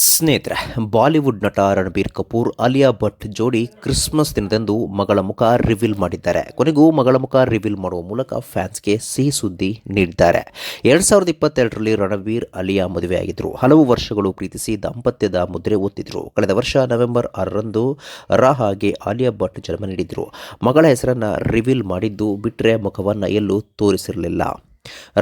ಸ್ನೇಹಿತರೆ, ಬಾಲಿವುಡ್ ನಟ ರಣಬೀರ್ ಕಪೂರ್, ಅಲಿಯಾ ಭಟ್ ಜೋಡಿ ಕ್ರಿಸ್ಮಸ್ ದಿನದಂದು ಮಗಳ ಮುಖ ರಿವೀಲ್ ಮಾಡಿದ್ದಾರೆ. ಕೊನೆಗೂ ಮಗಳ ಮುಖ ರಿವೀಲ್ ಮಾಡುವ ಮೂಲಕ ಫ್ಯಾನ್ಸ್ಗೆ ಸಿಹಿ ಸುದ್ದಿ ನೀಡಿದ್ದಾರೆ. ಎರಡ್ ಸಾವಿರದ ಇಪ್ಪತ್ತೆರಡರಲ್ಲಿ ರಣಬೀರ್, ಅಲಿಯಾ ಮದುವೆಯಾಗಿದ್ದರು. ಹಲವು ವರ್ಷಗಳು ಪ್ರೀತಿಸಿ ದಾಂಪತ್ಯದ ಮುದ್ರೆ ಓದ್ತಿದ್ರು ಕಳೆದ ವರ್ಷ ನವೆಂಬರ್ ಆರರಂದು ರಾಹಾಗೆ ಆಲಿಯಾ ಭಟ್ ಜನ್ಮ ನೀಡಿದ್ರು. ಮಗಳ ಹೆಸರನ್ನ ರಿವೀಲ್ ಮಾಡಿದ್ದು ಬಿಟ್ಟರೆ ಮುಖವನ್ನು ಎಲ್ಲೂ ತೋರಿಸಿರಲಿಲ್ಲ.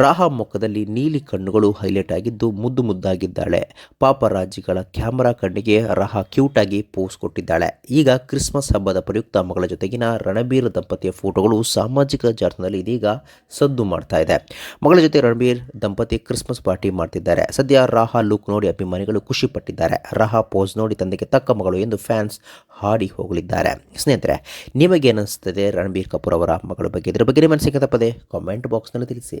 ರಾಹ ಮುಖದಲ್ಲಿ ನೀಲಿ ಕಣ್ಣುಗಳು ಹೈಲೈಟ್ ಆಗಿದ್ದು ಮುದ್ದು ಮುದ್ದಾಗಿದ್ದಾಳೆ. ಪಾಪರಾಜಿಗಳ ಕ್ಯಾಮರಾ ಕಣ್ಣಿಗೆ ರಾಹ ಕ್ಯೂಟ್ ಆಗಿ ಪೋಸ್ ಕೊಟ್ಟಿದ್ದಾಳೆ. ಈಗ ಕ್ರಿಸ್ಮಸ್ ಹಬ್ಬದ ಪ್ರಯುಕ್ತ ಮಗಳ ಜೊತೆಗಿನ ರಣಬೀರ್ ದಂಪತಿಯ ಫೋಟೋಗಳು ಸಾಮಾಜಿಕ ಜಾಲತಾಣದಲ್ಲಿ ಇದೀಗ ಸದ್ದು ಮಾಡ್ತಾ ಇದೆ. ಮಗಳ ಜೊತೆ ರಣಬೀರ್ ದಂಪತಿ ಕ್ರಿಸ್ಮಸ್ ಪಾರ್ಟಿ ಮಾಡ್ತಿದ್ದಾರೆ. ಸದ್ಯ ರಾಹ ಲುಕ್ ನೋಡಿ ಅಭಿಮಾನಿಗಳು ಖುಷಿ ಪಟ್ಟಿದ್ದಾರೆ. ರಾಹ ಪೋಸ್ ನೋಡಿ ತಂದೆಗೆ ತಕ್ಕ ಮಗಳು ಎಂದು ಫ್ಯಾನ್ಸ್ ಹಾಡಿ ಹೋಗಲಿದ್ದಾರೆ ಸ್ನೇಹಿತರೆ ನಿಮಗೆ ಅನಿಸ್ತದೆ ರಣಬೀರ್ ಕಪೂರ್ ಅವರ ಮಗಳ ಬಗ್ಗೆ? ಇದರ ಬಗ್ಗೆ ನಿಮ್ಮ ಅನಿಸಿಕೆ ತಪ್ಪದೆ ಕಾಮೆಂಟ್ ಬಾಕ್ಸ್ನಲ್ಲಿ ತಿಳಿಸಿ.